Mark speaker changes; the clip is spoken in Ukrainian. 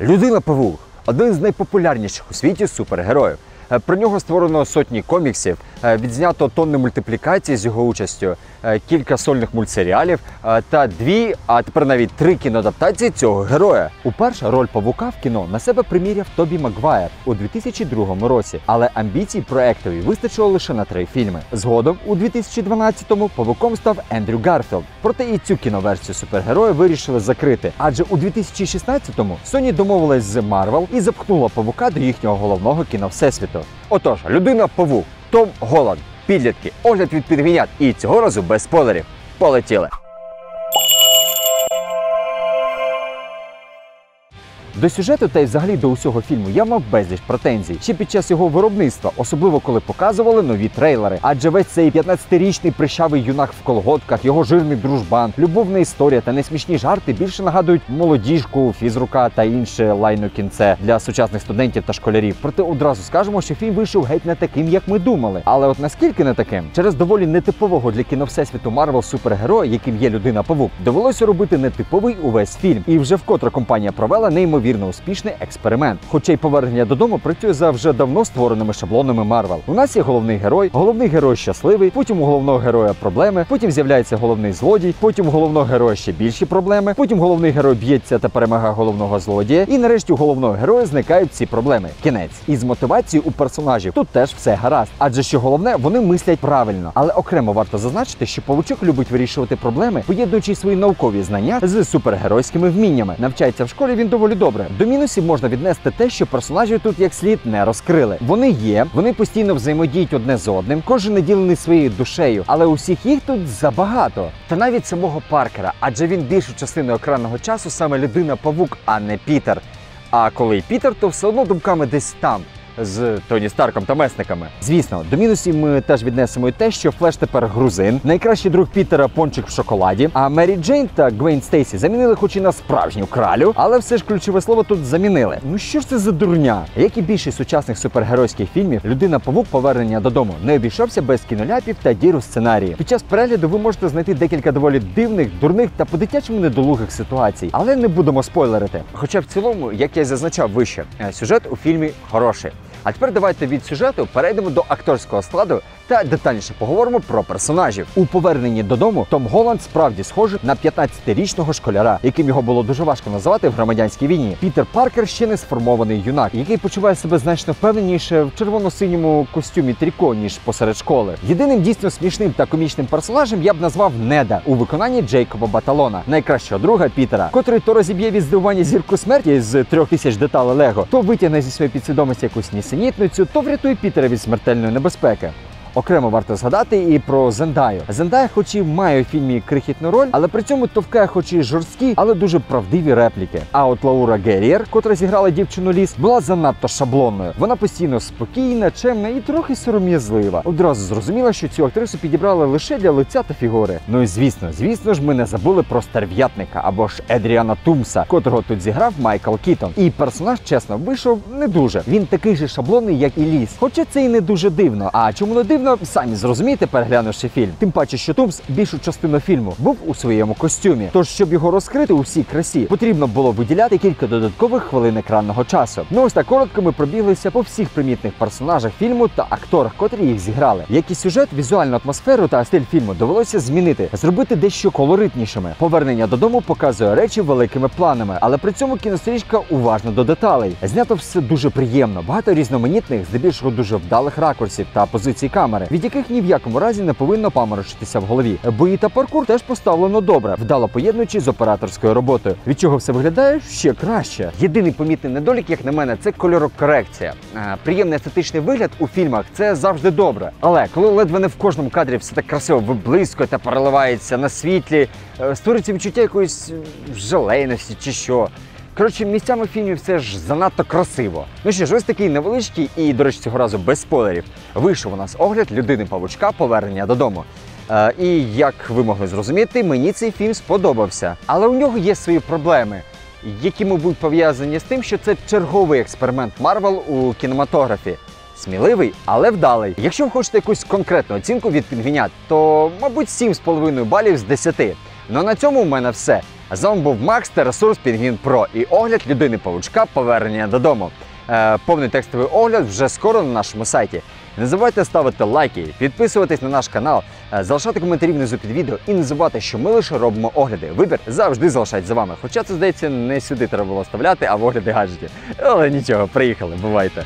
Speaker 1: Людина Павук один з найпопулярніших у світі супергероїв. Е, Про нього створено сотні коміксів, е, відзнято тонни мультиплікацій з його участю, кілька сольних мультсеріалів е, та дві, а тепер навіть три кіноадаптації цього героя. Уперше роль павука в кіно на себе приміряв Тобі Макгвайр у 2002 році, але амбіцій проектові вистачило лише на три фільми. Згодом у 2012-му павуком став Ендрю Гарфілд. Проте і цю кіноверсію супергероя вирішили закрити, адже у 2016-му Sony домовилась з Marvel і запхнула павука до їхнього головного кіно всесвіту. Отож, людина павук Том Голланд, підлітки, огляд від підгвінят і цього разу без спойлерів. Полетіли. До сюжету та й взагалі до усього фільму я мав безліч претензій ще під час його виробництва, особливо коли показували нові трейлери. Адже весь цей 15-річний прищавий юнак в колготках, його жирний дружбан, любовна історія та несмішні жарти більше нагадують молодіжку, фізрука та інше лайно кінце для сучасних студентів та школярів. Проте одразу скажемо, що фільм вийшов геть не таким, як ми думали. Але от наскільки не таким, через доволі нетипового для кіно всесвіту Марвел супергероя, яким є людина павук, довелося робити нетиповий увесь фільм. І вже вкотре компанія провела неймовірно успішний експеримент. Хоча й повернення додому працює за вже давно створеними шаблонами Марвел. У нас є головний герой, головний герой щасливий, потім у головного героя проблеми, потім з'являється головний злодій, потім у головного героя ще більші проблеми, потім головний герой б'ється та перемагає головного злодія, і нарешті у головного героя зникають ці проблеми. Кінець. І з мотивацією у персонажів тут теж все гаразд. Адже що головне, вони мислять правильно. Але окремо варто зазначити, що павучок любить вирішувати проблеми, поєднуючи свої наукові знання з супергеройськими вміннями. Навчається в школі він доволі добре. До мінусів можна віднести те, що персонажів тут як слід не розкрили. Вони є, вони постійно взаємодіють одне з одним, кожен наділений своєю душею, але усіх їх тут забагато. Та навіть самого Паркера, адже він більшу частину екранного часу саме людина павук, а не Пітер. А коли й Пітер, то все одно думками десь там. З Тоні Старком та месниками. Звісно, до мінусів ми теж віднесемо і те, що Флеш тепер грузин, найкращий друг Пітера пончик в шоколаді. А Мері Джейн та Гвейн Стейсі замінили хоч і на справжню кралю, але все ж ключове слово тут замінили. Ну що ж це за дурня? Як і більшість сучасних супергеройських фільмів, людина павук повернення додому не обійшовся без кіноляпів та дір у сценарії. Під час перегляду ви можете знайти декілька доволі дивних, дурних та по-дитячому недолугих ситуацій, але не будемо спойлерити. Хоча в цілому, як я зазначав вище, е, сюжет у фільмі хороший. А тепер давайте від сюжету перейдемо до акторського складу та детальніше поговоримо про персонажів. У поверненні додому Том Голланд справді схожий на 15-річного школяра, яким його було дуже важко називати в громадянській війні. Пітер Паркер ще не сформований юнак, який почуває себе значно впевненіше в червоно-синьому костюмі тріко, ніж посеред школи. Єдиним дійсно смішним та комічним персонажем я б назвав Неда у виконанні Джейкоба Баталона, найкращого друга Пітера, котрий то розіб'є від здивування зірку смерті з трьох тисяч деталей Лего, то витягне зі своєї підсвідомості якусь нісенітницю, то врятує Пітера від смертельної небезпеки. Окремо варто згадати і про Зендаю. Зендая, хоч і має у фільмі крихітну роль, але при цьому товкає, хоч і жорсткі, але дуже правдиві репліки. А от Лаура Геррієр, котра зіграла дівчину ліс, була занадто шаблонною. Вона постійно спокійна, чемна і трохи сором'язлива. Одразу зрозуміла, що цю актрису підібрали лише для лиця та фігури. Ну і звісно, звісно ж, ми не забули про стерв'ятника або ж Едріана Тумса, котрого тут зіграв Майкл Кітон. І персонаж, чесно, вийшов не дуже. Він такий же шаблонний, як і ліс. Хоча це і не дуже дивно. А чому не дивно? Самі зрозумієте, переглянувши фільм. Тим паче, що Тумс більшу частину фільму був у своєму костюмі. Тож, щоб його розкрити у всій красі, потрібно було виділяти кілька додаткових хвилин екранного часу. Ну ось так коротко ми пробіглися по всіх примітних персонажах фільму та акторах, котрі їх зіграли. Як і сюжет, візуальну атмосферу та стиль фільму довелося змінити, зробити дещо колоритнішими. Повернення додому показує речі великими планами, але при цьому кінострічка уважна до деталей. Знято все дуже приємно, багато різноманітних, здебільшого дуже вдалих ракурсів та позицій камери, від яких ні в якому разі не повинно паморочитися в голові. Бої та паркур теж поставлено добре, вдало поєднуючи з операторською роботою, від чого все виглядає ще краще. Єдиний помітний недолік, як на мене, це кольорокорекція. Е, Приємний естетичний вигляд у фільмах це завжди добре. Але коли ледве не в кожному кадрі все так красиво виблискує та переливається на світлі, е, створюється відчуття якоїсь жалейності чи що. Коротше, місцями в фільмі все ж занадто красиво. Ну що ж, ось такий невеличкий і, до речі, цього разу без спойлерів. Вийшов у нас огляд людини павучка повернення додому. Е, і як ви могли зрозуміти, мені цей фільм сподобався. Але у нього є свої проблеми, які, мабуть, пов'язані з тим, що це черговий експеримент Марвел у кінематографі. Сміливий, але вдалий. Якщо ви хочете якусь конкретну оцінку від пінгвінят, то, мабуть, 7,5 балів з 10. Ну на цьому в мене все. З вами був Макс та ресурс Пінгвін Про і огляд людини павучка повернення додому. Е, повний текстовий огляд вже скоро на нашому сайті. Не забувайте ставити лайки, підписуватись на наш канал, е, залишати коментарі внизу під відео і не забувати, що ми лише робимо огляди. Вибір завжди залишається за вами. Хоча це здається не сюди треба було вставляти, а в огляди гаджетів. Але нічого, приїхали, бувайте.